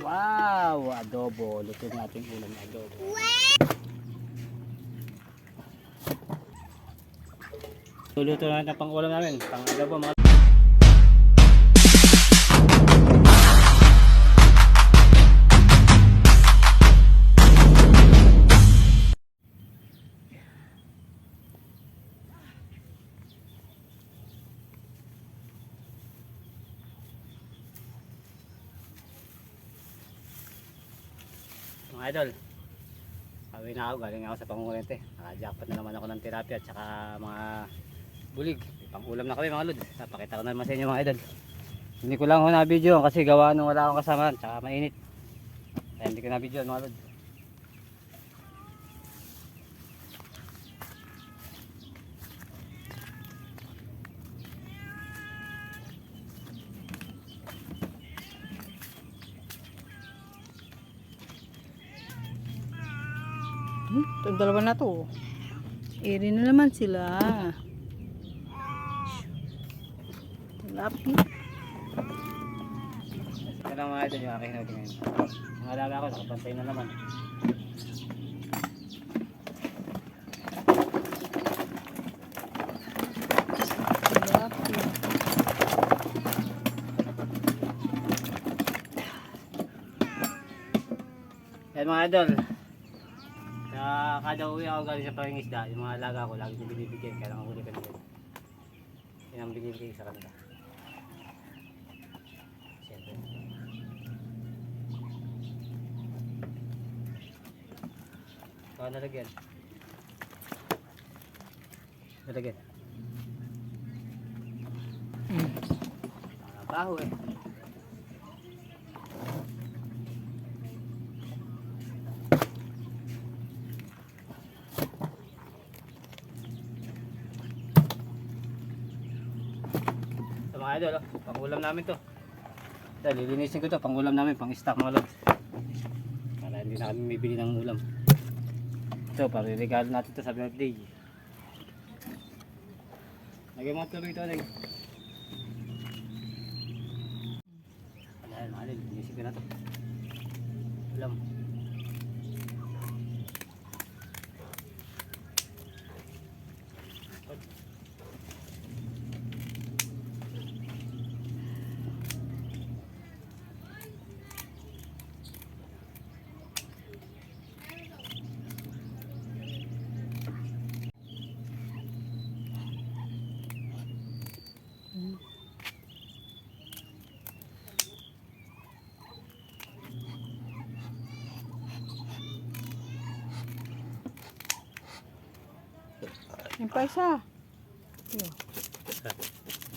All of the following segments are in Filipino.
Wow! Adobo. Luto natin ulam na adobo. Luluto natin pang ulam namin. Pang adobo mga Mga idol, Awi na ako, galing ako sa pangungulente. Naka-jackpot na naman ako ng tilapia at saka mga bulig. May Pang-ulam na kami mga lod. Napakita ko na naman sa inyo mga idol. Hindi ko lang ho na video kasi gawa nung wala akong kasama tsaka mainit. Kaya hindi ko na video mga lod. Hmm, itong dalawa na to. Iri na naman sila. Lapi. Ito lang mga idol yung aking hinuli ngayon. Mga alaga ko, nakapantay na naman. Yan mga idol. Kada uwi ako galing sa pangingisda, yung mga alaga ko, lagi ko binibigyan. Kailangan huli ka nila. Yan ang binibigay sa kanila. Siyempre. Ikaw nalagyan. Nalagyan. Hmm. Ah, baho eh. Mga idol, oh. pang-ulam namin to. Ito, lilinisin ko to, pang-ulam namin, pang-stock mga lods. Para hindi na kami bibili ng ulam. Ito, pariregalo natin to sa birthday. Lagyan mo tuloy ito, lagyan. Ayan, mga idol, linisin ko na to. Ulam. Yung pa isa. Yun.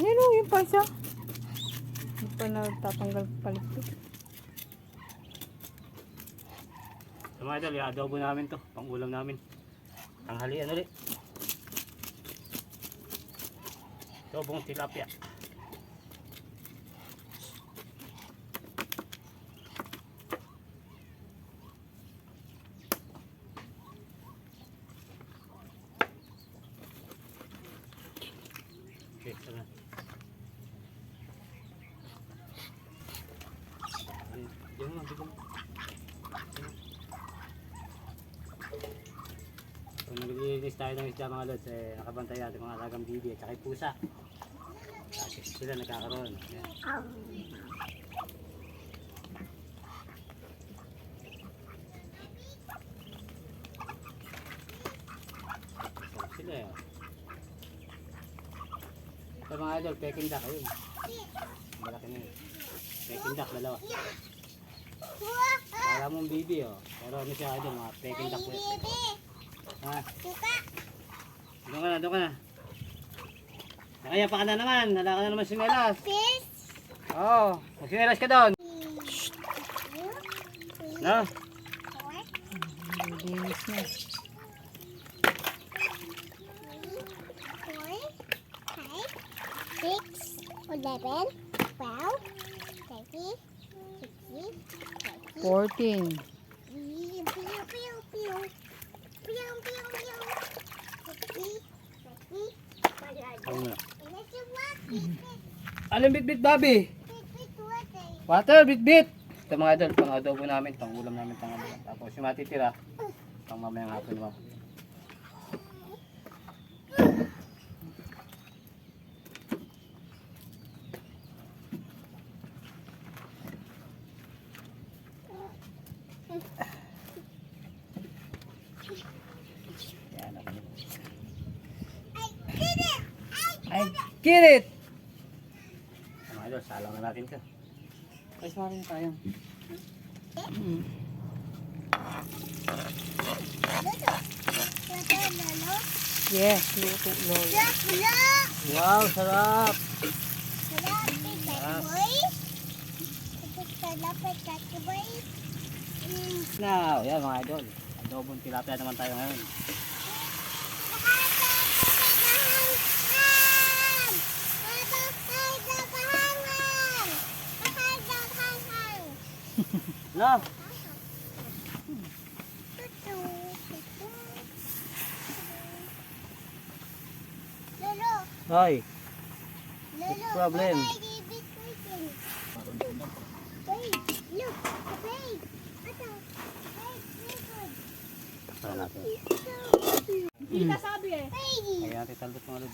Yan o, yung pa isa. Hindi pa natatanggal palikpik. So mga idol, i-adobo namin to, pang ulam namin. Tanghalian ulit. Adobong tilapia. Mo, diyan mo. Kung naglilinis tayo ng isda mga lods, eh, nakabantay natin mga alagang bibi at saka pusa. Kasi sila nagkakaroon. Ayan. Sarap sila eh. Ito mga idol, peking duck, ayun. Malaki na yun. Peking duck, dalawa. Kala mong bibi oh. Pero ano siya idol, mga peking duck. yan. Ha? Doon ka na, doon ka na. Nakaya pa ka na naman. Hala ka na naman sinelas. Oo. Oh, magsinelas ka doon. No? Linis na. Six, eleven, 14. Alam bitbit babi? Water bitbit. Ito mga idol, pang adobo namin, pang ulam namin, pang ulam. Tapos yung matitira, pang mamayang hapon mo. I get it! Mga idol, salang na natin ito. Guys, maraming tayo. Mm. Yes, luto lolo. Wow, sarap! Sarap. Sarap, boy. Mm. Now, yan mga idol. Adobong tilapia naman tayo ngayon. Babe. Ito, wait, listen. Para natin. Mm. Baby, Kaya natin talbot mga lod.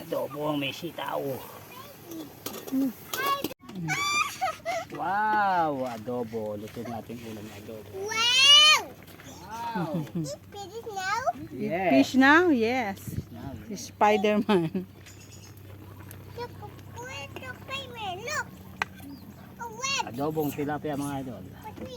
Adobo ang may sitaw. Wow! Adobo. Luto natin ulam na adobo. Wow! Wow! Eat fish now? Yes! Fish now? Yes. Si Spider-Man. Look? Look! Oh, wait! Adobong tilapia mga idol. Me?